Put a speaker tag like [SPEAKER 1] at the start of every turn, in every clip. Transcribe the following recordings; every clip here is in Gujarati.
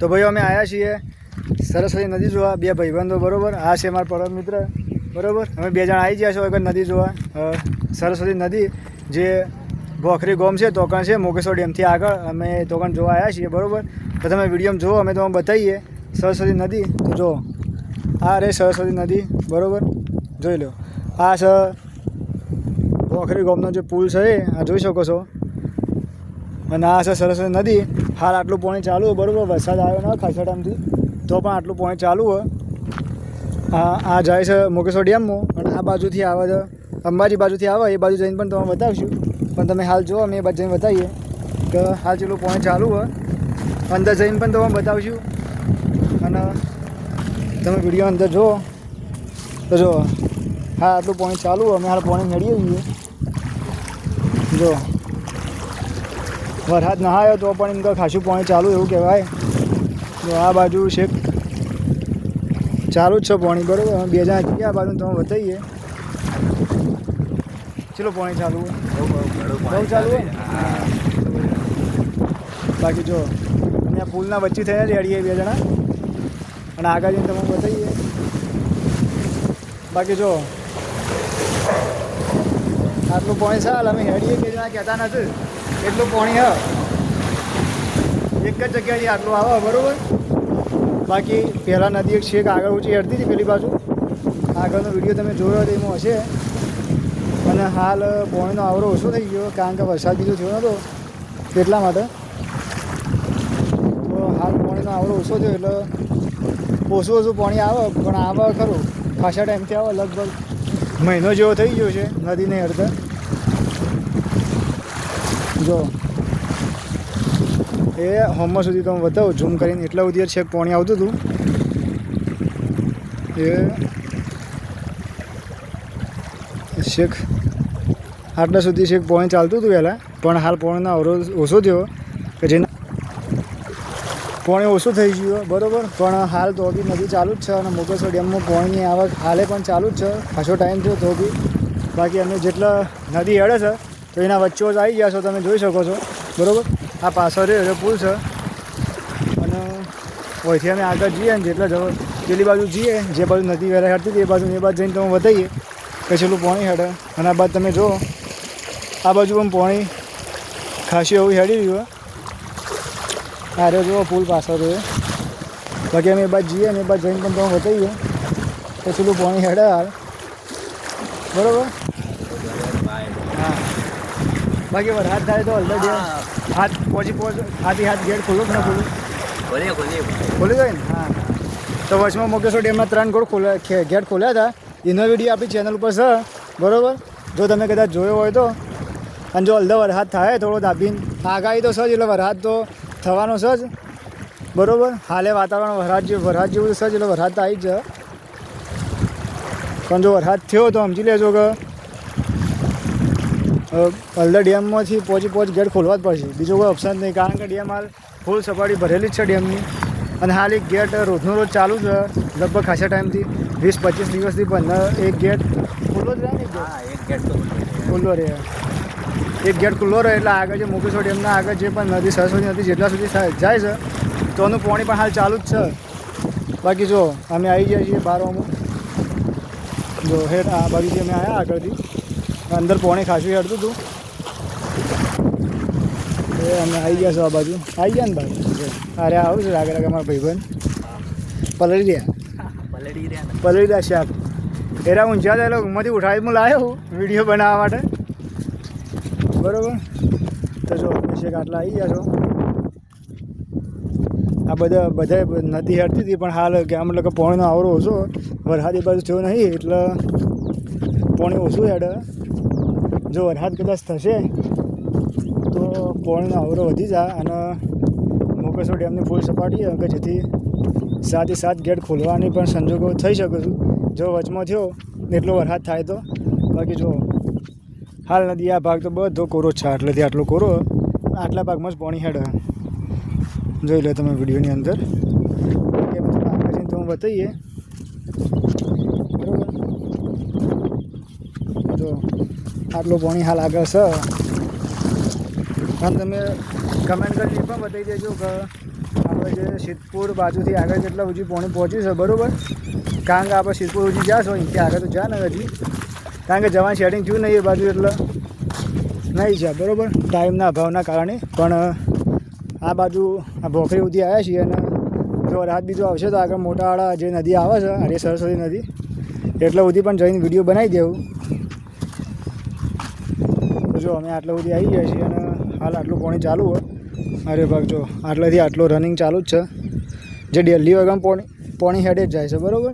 [SPEAKER 1] તો ભાઈઓ, અમે આવ્યા છીએ સરસ્વતી નદી જોવા, બે ભાઈબંધો, બરોબર? આ છે મારા પરમ મિત્ર, બરોબર? અમે બે જણા આવી ગયા છો એક નદી જોવા. સરસ્વતી નદી જે ભોખરી ગોમ છે, તોકણ છે, મોગેશ્વર ડેમથી આગળ અમે તોકણ જોવા આવ્યા છીએ, બરોબર? તો તમે વિડીયોમાં જુઓ અમે તમને બતાવીએ. સરસ્વતી નદી, તો જુઓ આ રે સરસ્વતી નદી, બરોબર? જોઈ લો. આ છે ભોખરી ગોમનો જે પુલ છે આ જોઈ શકો છો? અને આ છે સરસ્વતી નદી. હાલ આટલું પાણી ચાલુ હોય, બરાબર, વરસાદ આવ્યો ના ખાસા ટાઈમથી, તો પણ આટલું પાણી ચાલુ હોય. આ જાય છે મુકેશ્વર ડેમમાં, અને આ બાજુથી આવે છે, અંબાજી બાજુથી આવે, એ બાજુ જઈને પણ તમે બતાવશું. પણ તમે હાલ જુઓ, અમે એ બાજુ જઈને બતાવીએ કે હાલ જેટલું પાણી ચાલુ હોય, અંદર જઈને પણ તમે બતાવશું. અને તમે વીડિયો અંદર જુઓ, તો જુઓ હા આટલું પાણી ચાલુ હોય, અમે હાલ પાણી મેળવીએ છીએ. જો વરસાદ ના આવ્યો તો પણ એમ તો ખાસું પાણી ચાલુ એવું કહેવાય. તો આ બાજુ છે ચાલુ જ છે પાણી, બરાબર? બે જણા જઈએ આ બાજુ તમે બતાવીએ. ચલો પાણી ચાલુ? બહુ ચાલુ બાકી જો, અહીંયા પુલના વચ્ચે થઈને જ હેડીએ બે જણા. અને આગળ જઈને તમે બતાવીએ. બાકી જો, આટલું પાણી ચાલ, અમે હેડીએ બે જણા કહેતા નથી. એટલું પાણી હ. એક જ જગ્યાએ આટલું આવે, બરાબર? બાકી પહેલાં નદી એક છેક આગળ ઊંચી હેડતી હતી પેલી બાજુ. આગળનો વીડિયો તમે જોયો તો એમાં હશે. અને હાલ પોણીનો આવરો ઓછો થઈ ગયો, કારણ કે વરસાદ બીજો થયો નહોતો એટલા માટે. તો હાલ પાણીનો આવરો ઓછો થયો એટલે ઓછું ઓછું પાણી આવે, પણ આવે ખરું. ખાસા ટાઈમથી આવે, લગભગ મહિનો જેવો થઈ ગયો છે નદીને હેડતા જો. એ હોમમાં સુધી તમે બતાવો. ઝૂમ કરીને એટલા સુધી છેક પાણી આવતું હતું. એ છેક આટલા સુધી છેક પાણી ચાલતું હતું પહેલાં. પણ હાલ પાણીનો અવરોધ ઓછો થયો કે જેના પાણી ઓછું થઈ ગયું, બરાબર? પણ હાલ તો બી નદી ચાલુ જ છે અને મોગેશ્વર ડેમમાં પાણીની આવક હાલે પણ ચાલુ જ છે. ખાસો ટાઈમ થયો તો બી. બાકી અમે જેટલા નદી હેડે છે તો એના વચ્ચે જ આવી ગયા છો, તમે જોઈ શકો છો. બરાબર? આ પાછળ રહ્યો પુલ છે. અને ઓયથી અમે આગળ જઈએ ને જેટલા જવા પેલી બાજુ જઈએ, જે બાજુ નદી વેરા હેડતી હતી એ બાજુ એ બાજુ જઈને તમે બતાવીએ કે છેલ્લું પાણી હેડે. અને આ બાદ તમે જુઓ, આ બાજુ પણ પાણી ખાસી એવું હેડી રહ્યું આ રહ્યો જુઓ, પુલ પાછળ રહ્યો. બાકી અમે એ બાજુ જઈએ ને એ બાજુ જઈને પણ તમે બતાવીએ કે છેલ્લું પાણી હેડે હાલ. બરાબર? હા. બાકી વરસાદ થાય તો ઓલરેડી હાથ પહોંચી પહોંચ હાથી હાથ ગેટ ખુલ્લો કે ના
[SPEAKER 2] ખોલીએ ખોલીએ.
[SPEAKER 1] ખોલી જાય ને? હા. તો વચમાં મોકેશો ડેમના ત્રણ ગોળ ખોલ્યા ગેટ ખોલ્યા હતા. એનો વીડિયો આપણી ચેનલ ઉપર છે બરાબર? જો તમે કદાચ જોયો હોય તો. અને જો અલધા વરસાદ થાય થોડો દાબીને. આગાહી તો સજ એટલે વરસાદ તો થવાનો છે જ બરાબર? હાલે વાતાવરણ વરસાદ જેવું વરસાદ જેવું છે જ એટલે વરસાદ તો આવી જ પણ જો વરસાદ થયો તો સમજી લેજો કે હલ્દર ડેમમાંથી પહોંચી પહોંચ ગેટ ખોલવા જ પડશે. બીજો કોઈ ઓપ્શન નહીં કારણ કે ડેમ હાલ ફૂલ સપાટી ભરેલી જ છે ડેમની. અને હાલ એક ગેટ રોજનો રોજ ચાલુ છે લગભગ ખાસા ટાઈમથી વીસ પચીસ દિવસથી પણ એક ગેટ ખુલ્લો જ રહે ને એક ગેટ?
[SPEAKER 2] હા એક ગેટ
[SPEAKER 1] ખુલ્લો રહે. એક ગેટ ખુલ્લો રહે એટલે આગળ જે મુકેશ્વર ડેમના આગળ જે પણ નદી સરસ્વતી નદી જેટલા સુધી જાય છે તો એનું પાણી પણ હાલ ચાલુ જ છે. બાકી જો અમે આવી ગયા છીએ બારોમાં જો હેઠ આ બાજુ અમે આવ્યા આગળથી અંદર પોણી ખાસું હડતું હતું એ અમે આવી ગયા છો આ બાજુ. આવી ગયા ને બાજુ? અરે આવું છે લાગે લાગે મારા ભાઈબંધ. પલળી રહ્યા.
[SPEAKER 2] પલળી રહ્યા
[SPEAKER 1] પલળી રહ્યા શાક. એરા ઊંચા થયેલો ઊંઘમાંથી ઉઠાવી હું લાવ્યો વીડિયો બનાવવા માટે. બરોબર? તો જો, અભિષેક આટલા આવી ગયા છો. આ બધા બધા નદી હેડતી હતી, પણ હાલ આમ એટલે કે પાણીનો આવરો ઓછો વરસાદ બાજુ થયો નહીં, એટલે પોણી ઓછું હેડે. જો વરસાદ કદાચ થશે, તો પાણીનો આવરો વધી જાય અને મોકેશ્વર ડેમની ફૂલ સપાટી કે જેથી સાતે સાત ગેટ ખોલવાની પણ સંજોગો થઈ શકે છે. જો વચમાં થયો, એટલો વરસાદ થાય તો. બાકી જો, હાલ નદી આ ભાગ તો બધો કોરો છે, આટલેથી આટલો કોરો, આટલા ભાગમાં જ પાણી હેડે. જોઈ લો તમે વિડીયોની અંદર. આગળ જઈને તમે બતાવીએ. બરાબર? જો આટલું પાણી હાલ આગળ છે. પણ તમે કમેન્ટ કરીને પણ બતાવી દેજો કે આપણે જે સિદ્ધપુર બાજુથી આગળ કેટલા સુધી પોણી પહોંચ્યું છે, બરાબર? કારણ કે આપણે સિદ્ધપુર સુધી જાશો અહીંથી આગળ તો જા ને હજી. કારણ કે જવાનું સેટિંગ થયું નહીં એ બાજુ એટલે નહીં જાય બરાબર? ટાઈમના અભાવના કારણે. પણ આ બાજુ, આ ભોખરી સુધી આવ્યા છીએ અને જો રાત બીજો આવશે તો આગળ મોટાવાળા જે નદી આવે છે, અરે સરસ્વતી નદી, એટલે સુધી પણ જઈને વીડિયો બનાવી દેવું. જો અમે આટલા સુધી આવી ગયા છીએ અને હાલ આટલું પાણી ચાલુ હોય. અરે ભાગ જો આટલેથી આટલું રનિંગ ચાલુ જ છે. જે ડેલી વગર પોણી પોણી હેડે જ જાય છે, બરાબર?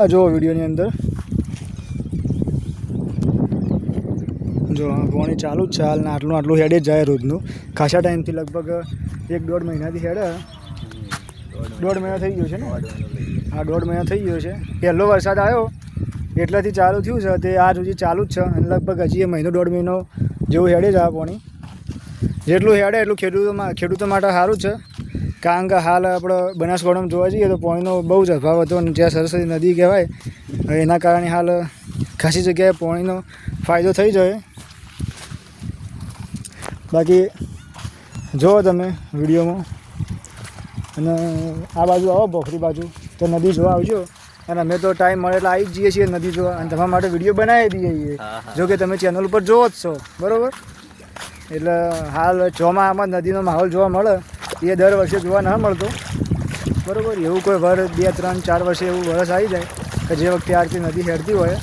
[SPEAKER 1] આ જુઓ વિડીયોની અંદર. જો પોણી ચાલુ જ છે હાલ આટલું આટલું હેડે જ જાય રોજનું. ખાસા ટાઈમથી લગભગ એક દોઢ મહિનાથી હેડે. દોઢ મહિના થઈ ગયો છે ને? હા, દોઢ મહિના થઈ ગયો છે. પહેલો વરસાદ આવ્યો. એટલાથી ચાલુ થયું છે તે આજ સુધી ચાલુ જ છે અને લગભગ હજી એ મહિનો દોઢ મહિનો જેવું હેડે જ આ પાણી. જેટલું હેડે એટલું ખેડૂતોમાં ખેડૂતો માટે સારું છે. કારણ કે હાલ આપણે બનાસકાંઠામાં જોવા જઈએ તો પાણીનો બહુ જ અભાવ હતો અને જ્યાં સરસ્વતી નદી કહેવાય એના કારણે હાલ ખાસી જગ્યાએ પાણીનો ફાયદો થઈ જાય. બાકી જુઓ તમે વિડીયોમાં. અને આ બાજુ આવો, ભોખરી બાજુ. તો નદી જોવા આવજો. અને અમે તો ટાઈમ મળે એટલે આવી જ જઈએ છીએ નદી જોવા. અને તમારા માટે વીડિયો બનાવી દઈએ છીએ. જો કે તમે ચેનલ ઉપર જોવો જ છો. બરાબર? એટલે હાલ ચોમાસામાં નદીનો માહોલ જોવા મળે. એ દર વર્ષે જોવા ન મળતો. બરાબર? એવું કોઈ વર્ષ બે ત્રણ ચાર વર્ષે એવું વરસ આવી જાય કે જે વખતે આરતી નદી હેરતી હોય.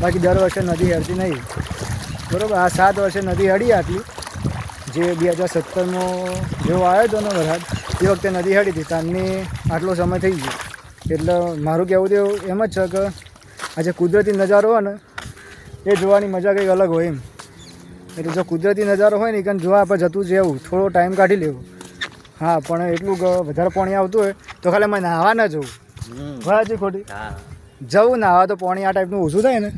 [SPEAKER 1] બાકી દર વર્ષે નદી હેરતી નહીં. બરાબર? આ સાત વર્ષે નદી હેડી આટલી. જે બે હજાર સત્તરનો જેવો આવ્યો હતો ને વરસાદ એ વખતે નદી હેડી હતી. તારની આટલો સમય થઈ ગયો. એટલે મારું કહેવું તો એમ જ છે કે આ જે કુદરતી નજારો હોય ને એ જોવાની મજા કંઈક અલગ હોય એમ. એટલે જો કુદરતી નજારો હોય ને એ જોવા આપણે જતું જેવું થોડો ટાઈમ કાઢી લેવું. હા પણ એટલું વધારે પાણી આવતું હોય તો ખાલી મને નાહવા ના જવું.
[SPEAKER 2] હમ.
[SPEAKER 1] ખોટી? જવું નાહવા તો પાણી આ ટાઈપનું ઓછું થાય ને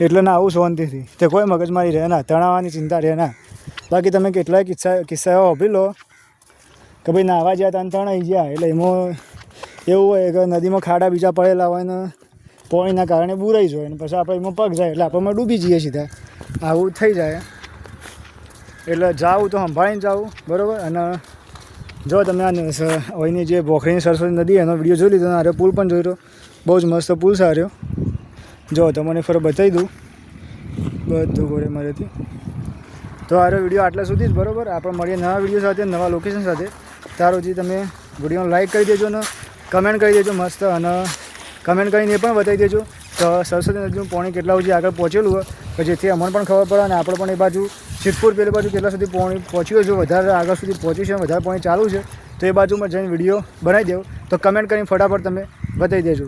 [SPEAKER 1] એટલે નાહવું શાંતિથી. તે કોઈ મગજમારી રહે ના તણાવવાની ચિંતા રહે ના. બાકી તમે કેટલાય કિસ્સા કિસ્સા એવા લો કે ભાઈ નાહવા જ્યાં તણ તણાઈ ગયા એટલે એમાં એવું હોય કે નદીમાં ખાડા બીજા પડેલા હોય ને પોણીના કારણે બુરાઈ જાય ને પછી આપણે એમાં પગ જાય એટલે આપણે ડૂબી જઈએ સીધા. આવું થઈ જાય. એટલે જાવું તો સંભાળીને જાવું, બરાબર? અને જો તમે આ અહીંની જે ભોખરીની સરસ્વતી નદી એનો વીડિયો જોઈ લીધો આરે પુલ પણ જોઈ રહ્યો બહુ જ મસ્ત પુલ સાર્યો. જો, તમને ફરો બતાવી દઉં. બધું ઘોડે મારેથી. તો આરો વીડિયો આટલા સુધી જ, બરાબર? આપણે મળીએ નવા વીડિયો સાથે, નવા લોકેશન સાથે. તારો જે તમે વિડીયોને લાઈક કરી દેજો ને કમેન્ટ કરી દેજો મસ્ત અને કમેન્ટ કરીને એ પણ બતાવી દેજો તો સરસ્વતી નદીનું પાણી કેટલા સુધી આગળ પહોંચેલું હોય. કે જેથી અમને પણ ખબર પડે અને આપણે પણ એ બાજુ સિદ્ધપુર પેલી બાજુ કેટલા સુધી પાણી પહોંચ્યું છે. વધારે આગળ સુધી પહોંચ્યું છે વધારે પાણી ચાલુ છે, તો એ બાજુમાં જઈને વીડિયો બનાવી દેવો. તો કમેન્ટ કરીને ફટાફટ તમે બતાવી દેજો.